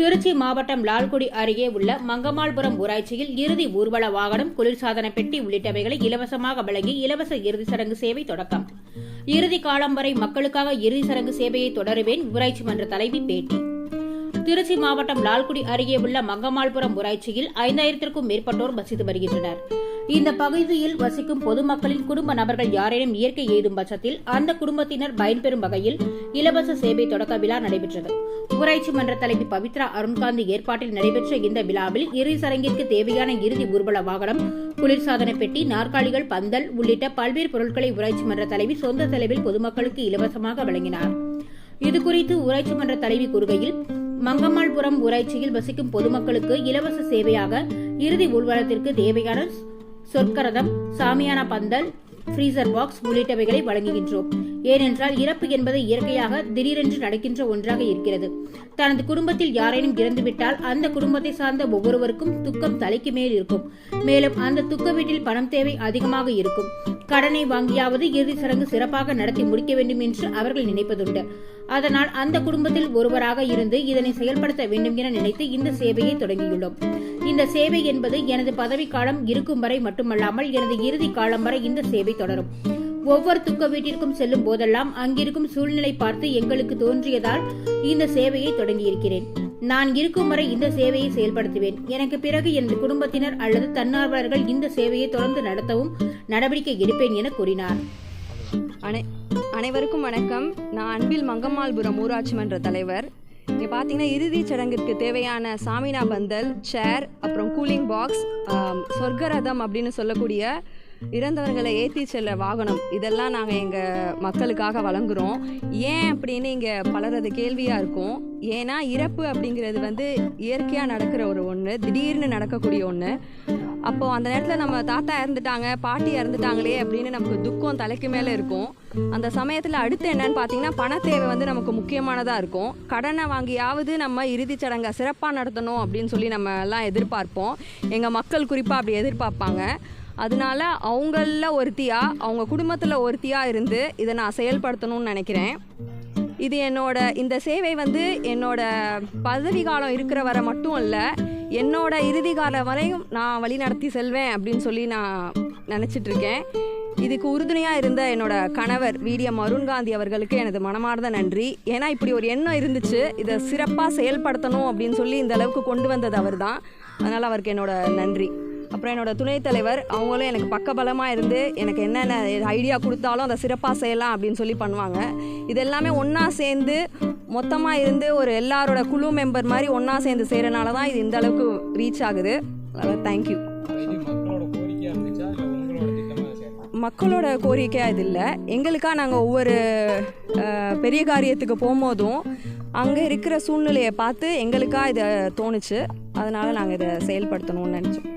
திருச்சி மாவட்டம் லால்குடி அருகே உள்ள மங்கமால்புரம் ஊராட்சியில் இறுதி ஊர்வல வாகனம் குளிர்சாதன பெட்டி உள்ளிட்டவைகளை இலவசமாக வழங்கி இலவச இறுதி சடங்கு சேவை தொடக்கம். இறுதி காலம் வரை மக்களுக்காக இறுதி சடங்கு சேவையை தொடருவேன் ஊராட்சி மன்ற தலைவி பேட்டி. திருச்சி மாவட்டம் லால்குடி அருகே உள்ள மங்கமால்புரம் ஊராட்சியில் ஐந்தாயிரத்திற்கும் மேற்பட்டோர் வசித்து வருகின்றனர். இந்த பகுதியில் வசிக்கும் பொதுமக்களின் குடும்ப நபர்கள் யாரேனும் இயற்கை எய்தும் பட்சத்தில் அந்த குடும்பத்தினர் பயன்பெறும் வகையில் இலவச சேவை தொடக்க விழா நடைபெற்றது. ஊராட்சி மன்ற தலைவி பவித்ரா அருண்காந்தி ஏற்பாட்டில் நடைபெற்ற இந்த விழாவில் இறுதி சடங்கிற்கு தேவையான இறுதி ஊர்வல வாகனம் குளிர்சாதன பெட்டி நாற்காலிகள் பந்தல் உள்ளிட்ட பல்வேறு பொருட்களை ஊராட்சி மன்ற தலைவி சொந்த செலவில் பொதுமக்களுக்கு இலவசமாக வழங்கினார். இதுகுறித்து ஊராட்சி மன்ற தலைவி கூறுகையில் மங்கம்மாள்புரம் ஊராட்சியில் வசிக்கும் பொதுமக்களுக்கு இலவச சேவையாக இறுதி ஊர்வலத்திற்கு தேவையான சொற்கரதம் சாமியான பந்தல் ஃப்ரீசர் பாக்ஸ் உள்ளிட்டவைகளை வழங்குகின்றோம். ஏனென்றால் இறப்பு என்பது இயற்கையாக திடீரென்று நடக்கின்ற ஒன்றாக இருக்கிறது. தனது குடும்பத்தில் யாரேனும் இறந்துவிட்டால் அந்த குடும்பத்தை சார்ந்த ஒவ்வொருவருக்கும் துக்கம் தலைக்கு மேல் இருக்கும். மேலும் அந்த துக்க வீட்டில் பணம் தேவை அதிகமாக இருக்கும். கடனை வாங்கியாவது இறுதி சடங்கு சிறப்பாக நடத்தி முடிக்க வேண்டும் என்று அவர்கள் நினைப்பதுண்டு. அதனால் அந்த குடும்பத்தில் ஒருவராக இருந்து இதனை செயல்படுத்த வேண்டும் என நினைத்து இந்த சேவையை தொடங்கியுள்ளோம். இந்த சேவை என்பது எனது பதவி காலம் இருக்கும் வரை மட்டுமல்லாமல் எனது இறுதி காலம் வரை இந்த சேவை தொடரும். ஒவ்வொரு துக்க வீட்டிற்கும் செல்லும் போதெல்லாம் அங்கிருக்கும் சூழ்நிலை பார்த்து எங்களுக்கு தோன்றியதால் இந்த சேவையை தொடங்கியிருக்கிறேன். நான் இருக்கும் வரை இந்த சேவையை செயல்படுத்துவேன். எனக்கு பிறகு எனது குடும்பத்தினர் அல்லது தன்னார்வலர்கள் இந்த சேவையை தொடர்ந்து நடத்தவும் நடவடிக்கை எடுப்பேன் என கூறினார். அனை அனைவருக்கும் வணக்கம். நான் அன்பில் மங்கம்மாள்புரம் ஊராட்சி மன்ற தலைவர். இங்கே பார்த்தீங்கன்னா இறுதிச் சடங்கிற்கு தேவையான சாமினா பந்தல் சேர் அப்புறம் கூலிங் பாக்ஸ் சொர்க்கரதம் அப்படின்னு சொல்லக்கூடிய இறந்தவர்களை ஏற்றி செல்ல வாகனம். இதெல்லாம் நாங்கள் எங்கள் மக்களுக்காக வழங்குகிறோம் ஏன் அப்படின்னு இங்கே பலரது கேள்வியாக இருக்கும். ஏன்னா இறப்பு அப்படிங்கிறது வந்து இயற்கையாக நடக்கிற ஒரு ஒன்று திடீர்னு நடக்கக்கூடிய ஒன்று அப்போது அந்த நேரத்தில் நம்ம தாத்தா இறந்துட்டாங்க பாட்டி இறந்துட்டாங்களே அப்படின்னு நமக்கு துக்கம் தலைக்கு மேலே இருக்கும். அந்த சமயத்தில் அடுத்து என்னன்னு பார்த்தீங்கன்னா பண தேவை வந்து நமக்கு முக்கியமானதாக இருக்கும். கடனை வாங்கியாவது நம்ம இறுதிச் சடங்கை சிறப்பாக நடத்தணும் அப்படின்னு சொல்லி நம்ம எல்லாம் எதிர்பார்ப்போம். எங்கள் மக்கள் குறிப்பாக அப்படி எதிர்பார்ப்பாங்க. அதனால அவங்களில் ஒருத்தியாக அவங்க குடும்பத்தில் ஒருத்தியாக இருந்து இதை நான் செயல்படுத்தணும்னு நினைக்கிறேன். இது என்னோட இந்த சேவை வந்து என்னோட பதவி காலம் இருக்கிற வரை மட்டும் இல்லை என்னோட இறுதி காலம் வரையும் நான் வழி நடத்தி செல்வேன் அப்படின்னு சொல்லி நான் நினச்சிட்ருக்கேன். இதுக்கு உறுதுணையாக இருந்த என்னோட கணவர் வீடியம் அருண்காந்தி அவர்களுக்கு எனது மனமார்ந்த நன்றி. ஏன்னா இப்படி ஒரு எண்ணம் இருந்துச்சு இதை சிறப்பாக செயல்படுத்தணும் அப்படின்னு சொல்லி இந்த அளவுக்கு கொண்டு வந்தது அவர் தான் அதனால் அவருக்கு என்னோட நன்றி. அப்புறம் என்னோட துணைத் தலைவர் அவங்களும் எனக்கு பக்கபலமாக இருந்து எனக்கு என்னென்ன ஐடியா கொடுத்தாலும் அதை சிறப்பாக செய்யலாம் அப்படின்னு சொல்லி பண்ணுவாங்க. இது எல்லாமே ஒன்றா சேர்ந்து மொத்தமாக இருந்து ஒரு எல்லாரோட குழு மெம்பர் மாதிரி ஒன்றா சேர்ந்து செய்கிறனால தான் இது இந்த அளவுக்கு ரீச் ஆகுது. தேங்க்யூ இது மக்களோட கோரிக்கையாக இது இல்லை. எங்களுக்காக நாங்கள் ஒவ்வொரு பெரிய காரியத்துக்கு போகும்போதும் அங்கே இருக்கிற சூழ்நிலையை பார்த்து எங்களுக்காக இதை தோணுச்சு. அதனால் நாங்கள் இதை செயல்படுத்தணும்னு நினச்சோம்.